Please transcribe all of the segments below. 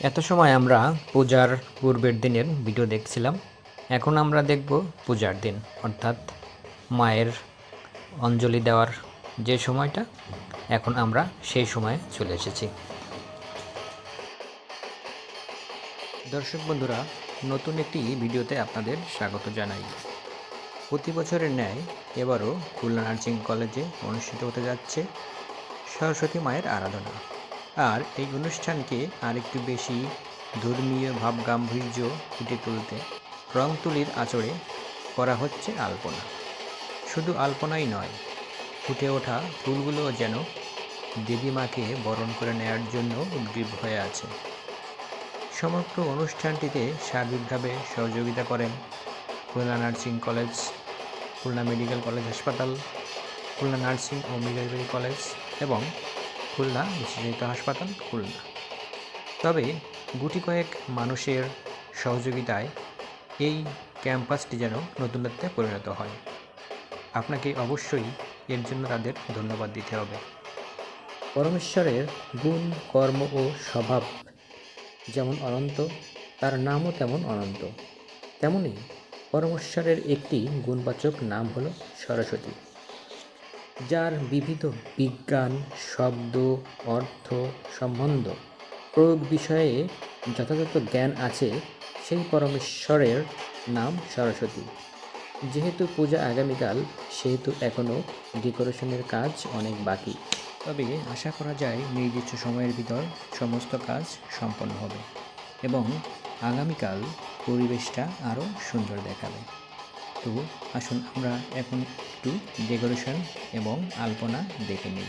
এত সময় আমরা পূজার পূর্বের দিনের ভিডিও দেখছিলাম। এখন আমরা দেখব পূজার দিন, অর্থাৎ মায়ের অঞ্জলি দেওয়ার যে সময়টা, এখন আমরা সেই সময়ে চলে এসেছি। দর্শক বন্ধুরা, নতুন একটি ভিডিওতে আপনাদের স্বাগত জানাই। প্রতি বছরের ন্যায় এবারও খুলনা নার্সিং কলেজে অনুষ্ঠিত হতে যাচ্ছে সরস্বতী মায়ের আরাধনা। আর এই অনুষ্ঠানকে আরেকটু বেশি ধর্মীয় ভাবগাম্ভীর্য ফুটে তুলতে রং তুলির আচরে করা হচ্ছে আলপনা। শুধু আলপনাই নয়, ফুটে ওঠা ফুলগুলো যেন দেবী মাকে বরণ করে নেয়ার জন্য উদ্গ্রীব হয়ে আছে। সমগ্র অনুষ্ঠানটিতে সার্বিকভাবে সহযোগিতা করেন Khulna nursing college, Khulna medical college হাসপাতাল, খুলনা নার্সিং ও মিডওয়াইফারি কলেজ এবং খুলনা বিশেষায়িত হাসপাতাল খুলনা। তবে গুটি কয়েক মানুষের সহযোগিতায় এই ক্যাম্পাসটি যেন নতুনত্বে পরিণত হয়। আপনাকে অবশ্যই এর জন্য তাদের ধন্যবাদ দিতে হবে। পরমেশ্বরের গুণ, কর্ম ও স্বভাব যেমন অনন্ত, তার নামও তেমন অনন্ত। তেমনি পরমেশ্বরের একটি গুণবাচক নাম হলো সরস্বতী। যার বিবিধ বিজ্ঞান, শব্দ, অর্থ সম্বন্ধ প্রয়োগ বিষয়ে যথাযথ জ্ঞান আছে, সেই পরমেশ্বরের নাম সরস্বতী। যেহেতু পূজা আগামীকাল, সেহেতু এখনও ডেকোরেশনের কাজ অনেক বাকি। তবে আশা করা যায় নির্দিষ্ট সময়ের ভিতর সমস্ত কাজ সম্পন্ন হবে এবং আগামীকাল পরিবেশটা আরও সুন্দর দেখাবে। তো আসুন আমরা এখন একটু ডেকোরেশন এবং আলপনা দেখে নিই।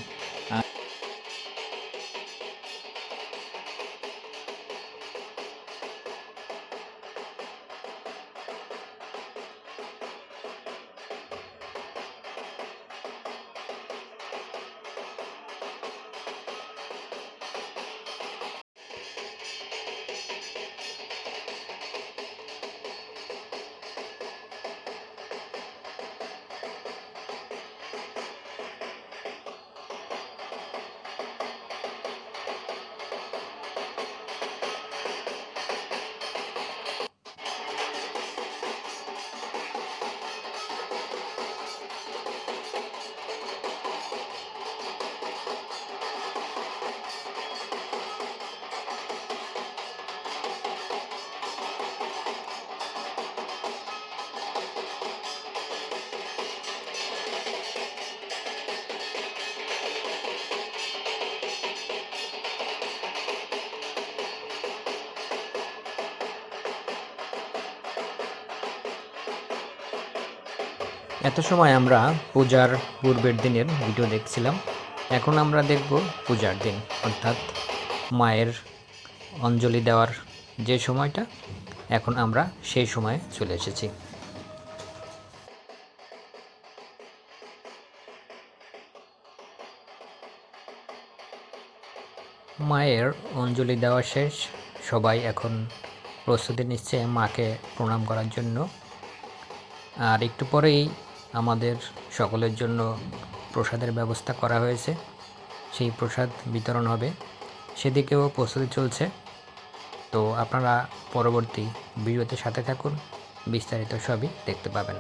এত সময় আমরা পূজার পূর্বের দিনের ভিডিও দেখছিলাম। এখন আমরা দেখব পূজার দিন, অর্থাৎ মায়ের অঞ্জলি দেওয়ার যে সময়টা, এখন আমরা সেই সময়ে চলে এসেছি। মায়ের অঞ্জলি দেওয়া শেষ, সবাই এখন প্রস্তুতি নিচ্ছে মাকে প্রণাম করার জন্য। আর একটু পরেই আমাদের সকলের জন্য প্রসাদের ব্যবস্থা করা হয়েছে। সেই প্রসাদ বিতরণ হবে। সেদিকেও প্রস্তুতি চলছে। তো আপনারা পরবর্তী ভিডিওতে সাথে থাকুন। বিস্তারিত সবই দেখতে পাবেন।